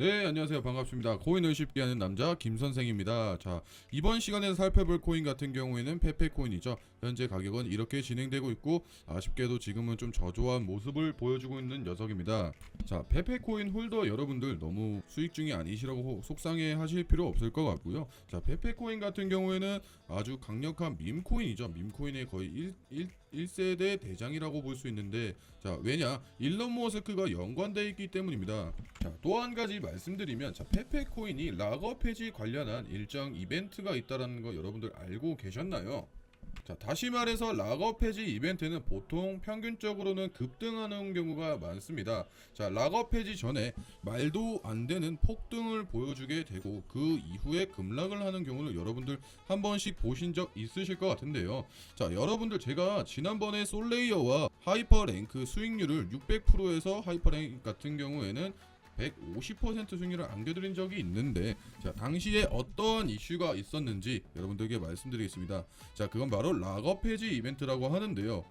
네, 안녕하세요. 반갑습니다. 코인을 쉽게 하는 남자 김선생입니다. 자, 이번 시간에 살펴볼 코인 같은 경우에는 페페 코인이죠. 현재 가격은 이렇게 진행되고 있고 아쉽게도 지금은 좀 저조한 모습을 보여주고 있는 녀석입니다. 자, 페페 코인 홀더 여러분들 너무 수익 중이 아니시라고 속상해 하실 필요 없을 것 같고요. 자, 페페 코인 같은 경우에는 아주 강력한 밈 코인이죠. 밈 코인의 거의 1, 1, 1세대 대장이라고 볼 수 있는데 자, 왜냐? 일론 머스크가 연관되어 있기 때문입니다. 자, 또한 가지 말씀드리면 자, 페페 코인이 락어 폐지 관련한 일정 이벤트가 있다라는 거 여러분들 알고 계셨나요? 자, 다시 말해서 락어 폐지 이벤트는 보통 평균적으로는 급등하는 경우가 많습니다. 자, 락어 폐지 전에 말도 안 되는 폭등을 보여주게 되고 그 이후에 급락을 하는 경우를 여러분들 한 번씩 보신 적 있으실 것 같은데요. 자, 여러분들 제가 지난번에 솔레이어와 하이퍼랭크 수익률을 600%에서 하이퍼랭크 같은 경우에는 150% 수익률을 안겨드린 적이 있는데 자 당시에 어떠한 이슈가 있었는지 여러분들에게 말씀드리겠습니다. 자 그건 바로 락업 폐지 이벤트라고 하는데요.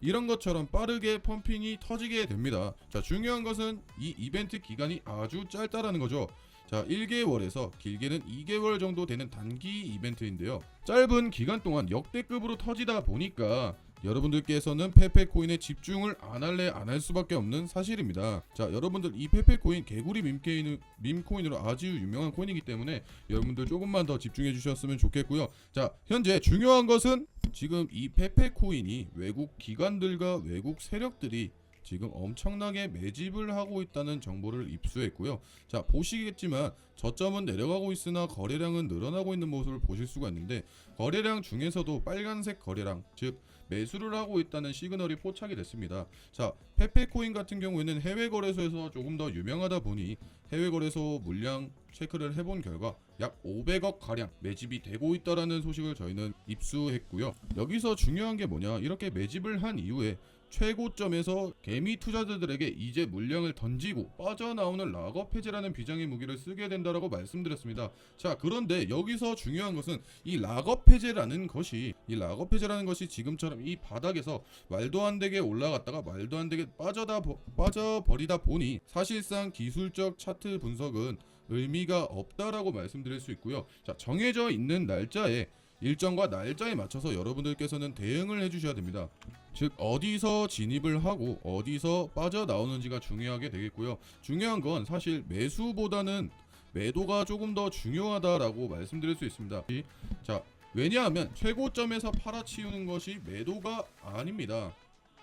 이런 것처럼 빠르게 펌핑이 터지게 됩니다. 자 중요한 것은 이 이벤트 기간이 아주 짧다라는 거죠. 자 1개월에서 길게는 2개월 정도 되는 단기 이벤트인데요. 짧은 기간 동안 역대급으로 터지다 보니까 여러분들께서는 페페코인에 집중을 안 할래 안 할 수밖에 없는 사실입니다. 자, 여러분들 이 페페코인 개구리 밈케인 밈코인으로 아주 유명한 코인이기 때문에 여러분들 조금만 더 집중해 주셨으면 좋겠고요. 자, 현재 중요한 것은 지금 이 페페코인이 외국 기관들과 외국 세력들이 지금 엄청나게 매집을 하고 있다는 정보를 입수했고요. 자, 보시겠지만 저점은 내려가고 있으나 거래량은 늘어나고 있는 모습을 보실 수가 있는데 거래량 중에서도 빨간색 거래량, 즉 매수를 하고 있다는 시그널이 포착이 됐습니다. 자, 페페코인 같은 경우에는 해외 거래소에서 조금 더 유명하다 보니 해외 거래소 물량 체크를 해본 결과 약 500억 가량 매집이 되고 있다라는 소식을 저희는 입수했고요. 여기서 중요한 게 뭐냐? 이렇게 매집을 한 이후에 최고점에서 개미 투자자들에게 이제 물량을 던지고 빠져나오는 락업 해제라는 비장의 무기를 쓰게 된다라고 말씀드렸습니다. 자, 그런데 여기서 중요한 것은 이 락업 해제라는 것이 이 락업 해제라는 것이 지금처럼 이 바닥에서 말도 안 되게 올라갔다가 말도 안 되게 빠져다 버- 빠져버리다 보니 사실상 기술적 차트 분석은 의미가 없다라고 말씀드릴 수 있고요. 자, 정해져 있는 날짜에 일정과 날짜에 맞춰서 여러분들께서는 대응을 해주셔야 됩니다. 즉 어디서 진입을 하고 어디서 빠져나오는지가 중요하게 되겠고요. 중요한 건 사실 매수보다는 매도가 조금 더 중요하다라고 말씀드릴 수 있습니다. 자 왜냐하면 최고점에서 팔아치우는 것이 매도가 아닙니다.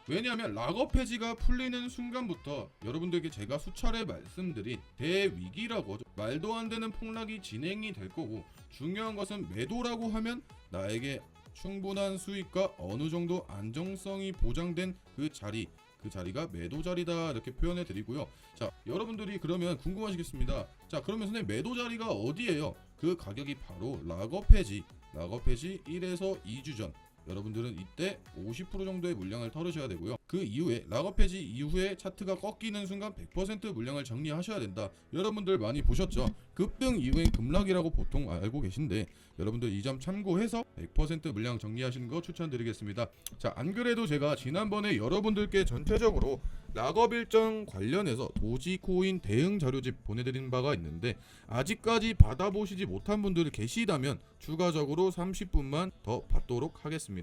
왜냐하면 락업 해지가 풀리는 순간부터 여러분들께 제가 수차례 말씀드린 대위기라고 말도 안 되는 폭락이 진행이 될 거고 중요한 것은 매도라고 하면 나에게 충분한 수익과 어느 정도 안정성이 보장된 그 자리 그 자리가 매도 자리다 이렇게 표현해 드리고요. 자, 여러분들이 그러면 궁금하시겠습니다. 자, 그러면 선생님 매도 자리가 어디예요? 그 가격이 바로 락업 해지, 락업 해지 1에서 2주 전. 여러분들은 이때 50% 정도의 물량을 털으셔야 되고요. 그 이후에 락업 해지 이후에 차트가 꺾이는 순간 100% 물량을 정리하셔야 된다. 여러분들 많이 보셨죠? 급등 이후엔 급락이라고 보통 알고 계신데 여러분들 이 점 참고해서 100% 물량 정리하시는 거 추천드리겠습니다. 자, 안 그래도 제가 지난번에 여러분들께 전체적으로 락업 일정 관련해서 도지코인 대응 자료집 보내드린 바가 있는데 아직까지 받아보시지 못한 분들 계시다면 추가적으로 30분만 더 받도록 하겠습니다.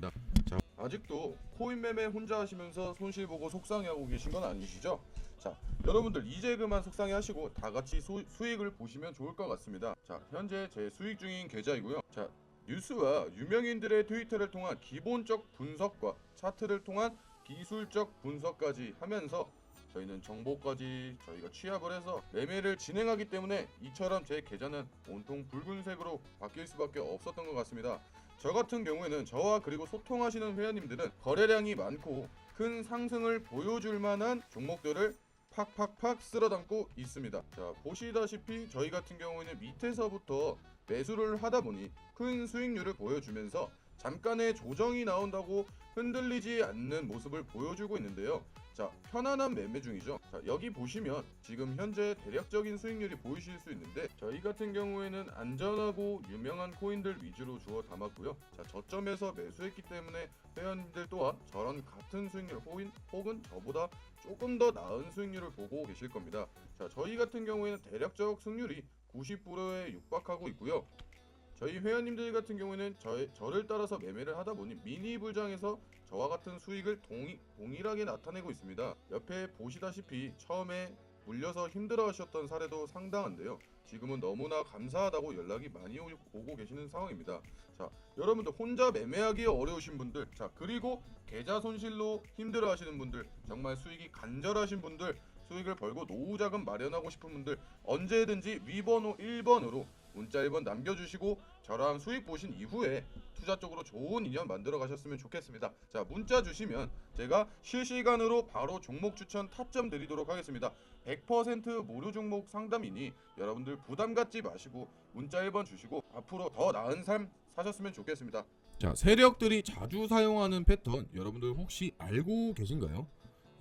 자, 아직도 코인 매매 혼자 하시면서 손실 보고 속상해하고 계신 건 아니시죠? 자, 여러분들 이제 그만 속상해 하시고 다 같이 소- 수익을 보시면 좋을 것 같습니다. 자, 현재 제 수익 중인 계좌이고요. 자, 뉴스와 유명인들의 트위터를 통한 기본적 분석과 차트를 통한 기술적 분석까지 하면서 저희는 정보까지 저희가 취합을 해서 매매를 진행하기 때문에 이처럼 제 계좌는 온통 붉은색으로 바뀔 수밖에 없었던 것 같습니다. 저 같은 경우에는 저와 그리고 소통하시는 회원님들은 거래량이 많고 큰 상승을 보여줄 만한 종목들을 팍팍팍 쓸어 담고 있습니다. 자, 보시다시피 저희 같은 경우에는 밑에서부터 매수를 하다 보니 큰 수익률을 보여주면서 잠깐의 조정이 나온다고 흔들리지 않는 모습을 보여주고 있는데요. 자, 편안한 매매 중이죠. 자, 여기 보시면 지금 현재 대략적인 수익률이 보이실 수 있는데 저희 같은 경우에는 안전하고 유명한 코인들 위주로 주어 담았고요. 자, 저점에서 매수했기 때문에 회원님들 또한 저런 같은 수익률 혹은, 혹은 저보다 조금 더 나은 수익률을 보고 계실 겁니다. 자, 저희 같은 경우에는 대략적 승률이 90%에 육박하고 있고요. 저희 회원님들 같은 경우에는 저, 저를 따라서 매매를 하다 보니 미니 불장에서 저와 같은 수익을 동이, 동일하게 나타내고 있습니다. 옆에 보시다시피 처음에 물려서 힘들어 하셨던 사례도 상당한데요. 지금은 너무나 감사하다고 연락이 많이 오- 오고 계시는 상황입니다. 자, 여러분들 혼자 매매하기 어려우신 분들, 자 그리고 계좌 손실로 힘들어 하시는 분들, 정말 수익이 간절하신 분들, 수익을 벌고 노후 자금 마련하고 싶은 분들 언제든지 위번호 1번으로 문자 1번 남겨주시고 저랑 수익 보신 이후에 투자 쪽으로 좋은 인연 만들어 가셨으면 좋겠습니다. 자 문자 주시면 제가 실시간으로 바로 종목 추천 타점 드리도록 하겠습니다. 100% 무료 종목 상담이니 여러분들 부담 갖지 마시고 문자 1번 주시고 앞으로 더 나은 삶 사셨으면 좋겠습니다. 자, 세력들이 자주 사용하는 패턴 여러분들 혹시 알고 계신가요?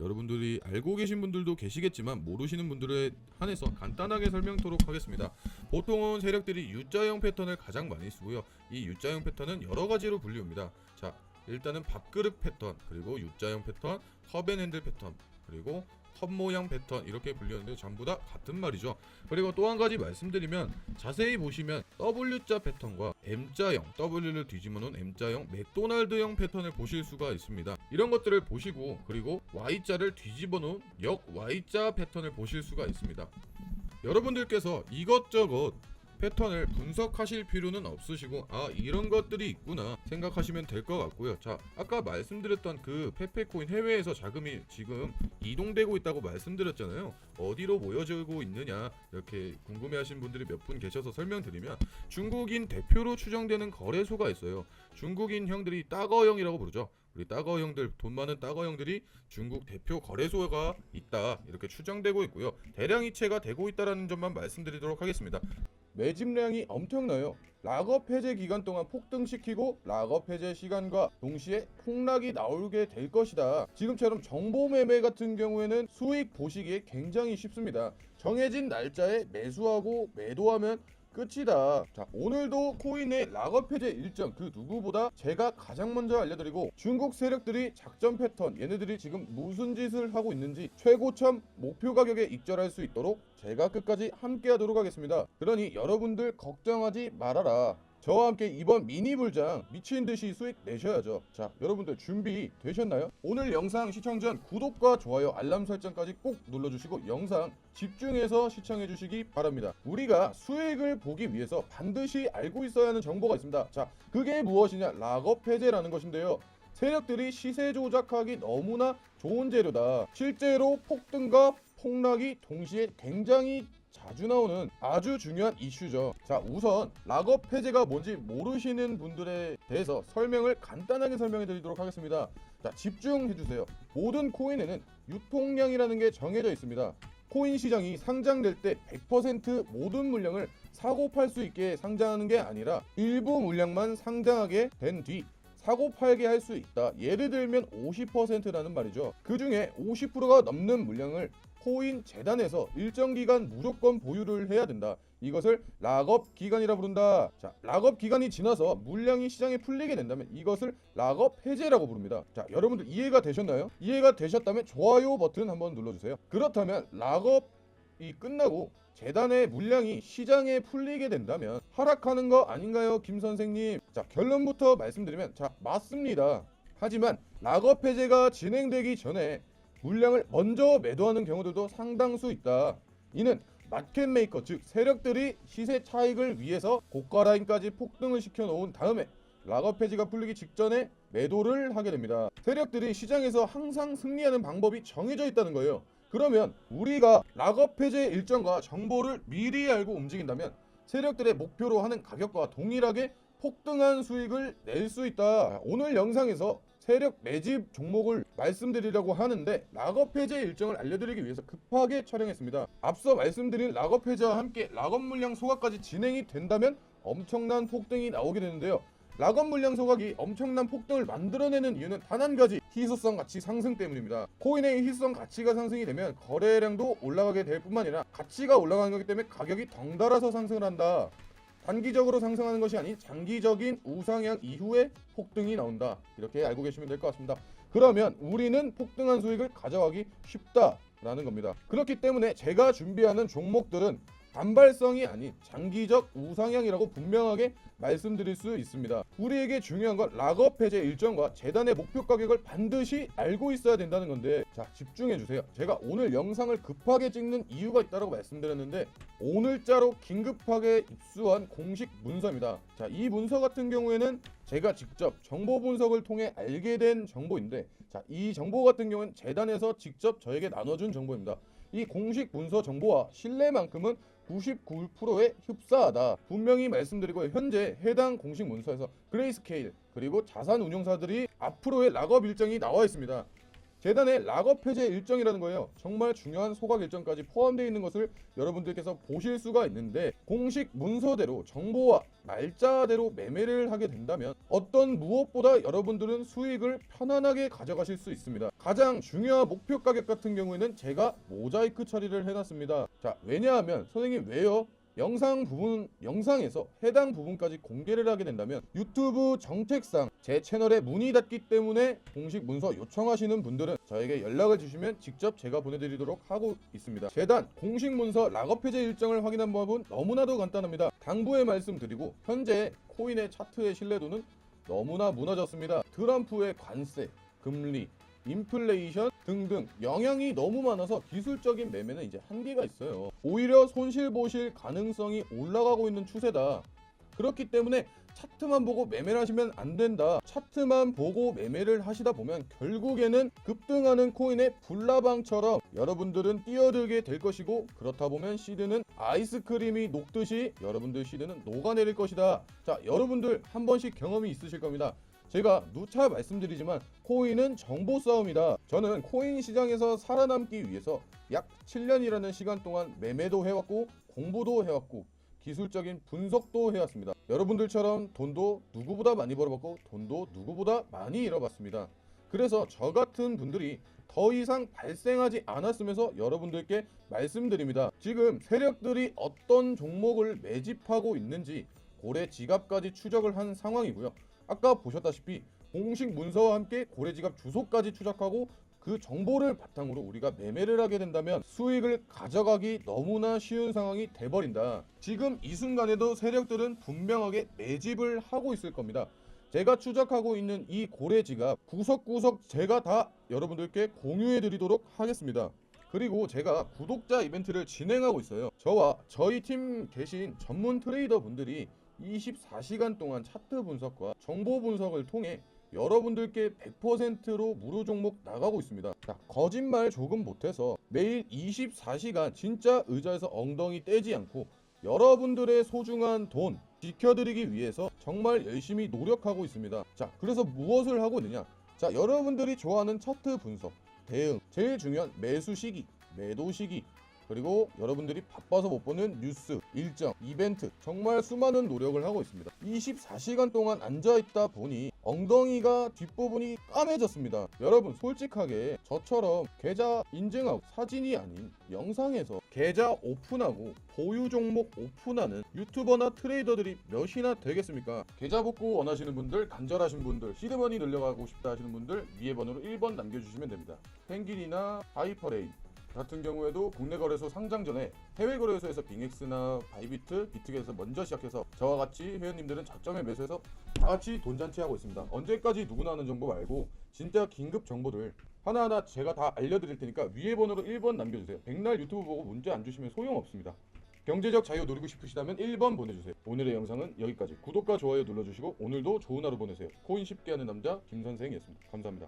여러분들이 알고 계신 분들도 계시겠지만 모르시는 분들에 한해서 간단하게 설명토록 하겠습니다. 보통은 세력들이 U자형 패턴을 가장 많이 쓰고요. 이 U자형 패턴은 여러 가지로 분류합니다. 자, 일단은 밥그릇 패턴, 그리고 U자형 패턴, 컵앤핸들 패턴, 그리고 컵 모양 패턴 이렇게 분류하는데 전부 다 같은 말이죠. 그리고 또 한 가지 말씀드리면 자세히 보시면 W자 패턴과 M자형, W를 뒤집어 놓은 M자형, 맥도날드형 패턴을 보실 수가 있습니다. 이런 것들을 보시고 그리고 Y자를 뒤집어 놓은 역 Y자 패턴을 보실 수가 있습니다. 여러분들께서 이것저것 패턴을 분석하실 필요는 없으시고 아 이런 것들이 있구나 생각하시면 될 것 같고요. 자 아까 말씀드렸던 그 페페코인 해외에서 자금이 지금 이동되고 있다고 말씀드렸잖아요. 어디로 모여지고 있느냐 이렇게 궁금해하신 분들이 몇 분 계셔서 설명드리면 중국인 대표로 추정되는 거래소가 있어요. 중국인 형들이 따거형이라고 부르죠. 우리 따거 형들 돈 많은 따거 형들이 중국 대표 거래소가 있다 이렇게 추정되고 있고요. 대량 이체가 되고 있다라는 점만 말씀드리도록 하겠습니다. 매집량이 엄청나요. 락업 해제 기간 동안 폭등시키고 락업 해제 시간과 동시에 폭락이 나오게 될 것이다. 지금처럼 정보 매매 같은 경우에는 수익 보시기에 굉장히 쉽습니다. 정해진 날짜에 매수하고 매도하면 끝이다. 자, 오늘도 코인의 락업 해제 일정 그 누구보다 제가 가장 먼저 알려드리고 중국 세력들이 작전 패턴 얘네들이 지금 무슨 짓을 하고 있는지 최고점 목표 가격에 익절할 수 있도록 제가 끝까지 함께 하도록 하겠습니다. 그러니 여러분들 걱정하지 말아라. 저와 함께 이번 미니 불장 미친 듯이 수익 내셔야죠. 자, 여러분들 준비 되셨나요? 오늘 영상 시청 전 구독과 좋아요, 알람 설정까지 꼭 눌러주시고 영상 집중해서 시청해 주시기 바랍니다. 우리가 수익을 보기 위해서 반드시 알고 있어야 하는 정보가 있습니다. 자, 그게 무엇이냐? 락업 해제라는 것인데요. 세력들이 시세 조작하기 너무나 좋은 재료다. 실제로 폭등과 폭락이 동시에 굉장히 자주 나오는 아주 중요한 이슈죠. 자, 우선 락업 해제가 뭔지 모르시는 분들에 대해서 설명을 간단하게 설명해 드리도록 하겠습니다. 자, 집중해 주세요. 모든 코인에는 유통량이라는 게 정해져 있습니다. 코인 시장이 상장될 때 100% 모든 물량을 사고 팔 수 있게 상장하는 게 아니라 일부 물량만 상장하게 된 뒤 사고 팔게 할 수 있다. 예를 들면 50%라는 말이죠. 그 중에 50%가 넘는 물량을 코인 재단에서 일정 기간 무조건 보유를 해야 된다. 이것을 락업 기간이라 부른다. 자, 락업 기간이 지나서 물량이 시장에 풀리게 된다면 이것을 락업 해제라고 부릅니다. 자, 여러분들 이해가 되셨나요? 이해가 되셨다면 좋아요 버튼 한번 눌러주세요. 그렇다면 락업이 끝나고 재단의 물량이 시장에 풀리게 된다면 하락하는 거 아닌가요, 김 선생님? 자, 결론부터 말씀드리면 자, 맞습니다. 하지만 락업 해제가 진행되기 전에 물량을 먼저 매도하는 경우들도 상당수 있다. 이는 마켓 메이커 즉 세력들이 시세 차익을 위해서 고가 라인까지 폭등을 시켜 놓은 다음에 락업 해지가 풀리기 직전에 매도를 하게 됩니다. 세력들이 시장에서 항상 승리하는 방법이 정해져 있다는 거예요. 그러면 우리가 락업 해제 일정과 정보를 미리 알고 움직인다면 세력들의 목표로 하는 가격과 동일하게 폭등한 수익을 낼 수 있다. 오늘 영상에서 세력 매집 종목을 말씀드리려고 하는데 락업 해제 일정을 알려드리기 위해서 급하게 촬영했습니다. 앞서 말씀드린 락업 해제와 함께 락업 물량 소각까지 진행이 된다면 엄청난 폭등이 나오게 되는데요. 락업 물량 소각이 엄청난 폭등을 만들어내는 이유는 단 한 가지 희소성 가치 상승 때문입니다. 코인의 희소성 가치가 상승이 되면 거래량도 올라가게 될 뿐만 아니라 가치가 올라가는 거기 때문에 가격이 덩달아서 상승을 한다. 단기적으로 상승하는 것이 아닌 장기적인 우상향 이후에 폭등이 나온다. 이렇게 알고 계시면 될 것 같습니다. 그러면 우리는 폭등한 수익을 가져가기 쉽다라는 겁니다. 그렇기 때문에 제가 준비하는 종목들은 단발성이 아닌 장기적 우상향이라고 분명하게 말씀드릴 수 있습니다. 우리에게 중요한 건 락업 해제 일정과 재단의 목표 가격을 반드시 알고 있어야 된다는 건데 자 집중해 주세요. 제가 오늘 영상을 급하게 찍는 이유가 있다고 말씀드렸는데 오늘자로 긴급하게 입수한 공식 문서입니다. 자, 이 문서 같은 경우에는 제가 직접 정보 분석을 통해 알게 된 정보인데 자, 이 정보 같은 경우는 재단에서 직접 저에게 나눠준 정보입니다. 이 공식 문서 정보와 신뢰만큼은 99%에 흡사하다. 분명히 말씀드리고 현재 해당 공식 문서에서 그레이스케일 그리고 자산 운용사들이 앞으로의 락업 일정이 나와 있습니다. 재단의 락업 해제 일정이라는 거예요. 정말 중요한 소각 일정까지 포함되어 있는 것을 여러분들께서 보실 수가 있는데 공식 문서대로 정보와 날짜대로 매매를 하게 된다면 어떤 무엇보다 여러분들은 수익을 편안하게 가져가실 수 있습니다. 가장 중요한 목표 가격 같은 경우에는 제가 모자이크 처리를 해놨습니다. 자 왜냐하면 선생님 왜요? 영상 부분 영상에서 해당 부분까지 공개를 하게 된다면 유튜브 정책상 제 채널에 문의 닫기 때문에 공식 문서 요청하시는 분들은 저에게 연락을 주시면 직접 제가 보내드리도록 하고 있습니다. 재단 공식 문서 락업 해제 일정을 확인한 법은 너무나도 간단합니다. 당부의 말씀드리고 현재 코인의 차트의 신뢰도는 너무나 무너졌습니다. 트럼프의 관세, 금리, 인플레이션 등등 영향이 너무 많아서 기술적인 매매는 이제 한계가 있어요. 오히려 손실 보실 가능성이 올라가고 있는 추세다. 그렇기 때문에 차트만 보고 매매를 하시면 안 된다. 차트만 보고 매매를 하시다 보면 결국에는 급등하는 코인의 불나방처럼 여러분들은 뛰어들게 될 것이고 그렇다 보면 시드는 아이스크림이 녹듯이 여러분들 시드는 녹아내릴 것이다. 자, 여러분들 한 번씩 경험이 있으실 겁니다. 제가 누차 말씀드리지만 코인은 정보 싸움이다. 저는 코인 시장에서 살아남기 위해서 약 7년이라는 시간 동안 매매도 해왔고 공부도 해왔고 기술적인 분석도 해왔습니다. 여러분들처럼 돈도 누구보다 많이 벌어봤고 돈도 누구보다 많이 잃어봤습니다. 그래서 저 같은 분들이 더 이상 발생하지 않았으면서 여러분들께 말씀드립니다. 지금 세력들이 어떤 종목을 매집하고 있는지 고래 지갑까지 추적을 한 상황이고요. 아까 보셨다시피 공식 문서와 함께 고래 지갑 주소까지 추적하고 그 정보를 바탕으로 우리가 매매를 하게 된다면 수익을 가져가기 너무나 쉬운 상황이 돼버린다. 지금 이 순간에도 세력들은 분명하게 매집을 하고 있을 겁니다. 제가 추적하고 있는 이 고래 지갑 구석구석 제가 다 여러분들께 공유해 드리도록 하겠습니다. 그리고 제가 구독자 이벤트를 진행하고 있어요. 저와 저희 팀 계신 전문 트레이더 분들이 24시간 동안 차트 분석과 정보 분석을 통해 여러분들께 100%로 무료 종목 나가고 있습니다. 자, 거짓말 조금 못해서 매일 24시간 진짜 의자에서 엉덩이 떼지 않고 여러분들의 소중한 돈 지켜드리기 위해서 정말 열심히 노력하고 있습니다. 자, 그래서 무엇을 하고 있느냐? 자, 여러분들이 좋아하는 차트 분석, 대응, 제일 중요한 매수 시기, 매도 시기, 그리고 여러분들이 바빠서 못 보는 뉴스, 일정, 이벤트 정말 수많은 노력을 하고 있습니다. 24시간 동안 앉아 있다 보니 엉덩이가 뒷부분이 까매졌습니다. 여러분 솔직하게 저처럼 계좌 인증하고 사진이 아닌 영상에서 계좌 오픈하고 보유 종목 오픈하는 유튜버나 트레이더들이 몇이나 되겠습니까? 계좌 복구 원하시는 분들, 간절하신 분들, 시드머니 늘려가고 싶다 하시는 분들 위에 번호로 1번 남겨주시면 됩니다. 펭귄이나 하이퍼레인 같은 경우에도 국내 거래소 상장 전에 해외 거래소에서 빙엑스나 바이비트, 비트겟에서 먼저 시작해서 저와 같이 회원님들은 저점에 매수해서 다 같이 돈잔치 하고 있습니다. 언제까지 누구나 하는 정보 말고 진짜 긴급 정보들 하나하나 제가 다 알려드릴 테니까 위에 번호로 1번 남겨주세요. 백날 유튜브 보고 문제 안 주시면 소용없습니다. 경제적 자유 누리고 싶으시다면 1번 보내주세요. 오늘의 영상은 여기까지. 구독과 좋아요 눌러주시고 오늘도 좋은 하루 보내세요. 코인 쉽게 하는 남자 김선생이었습니다. 감사합니다.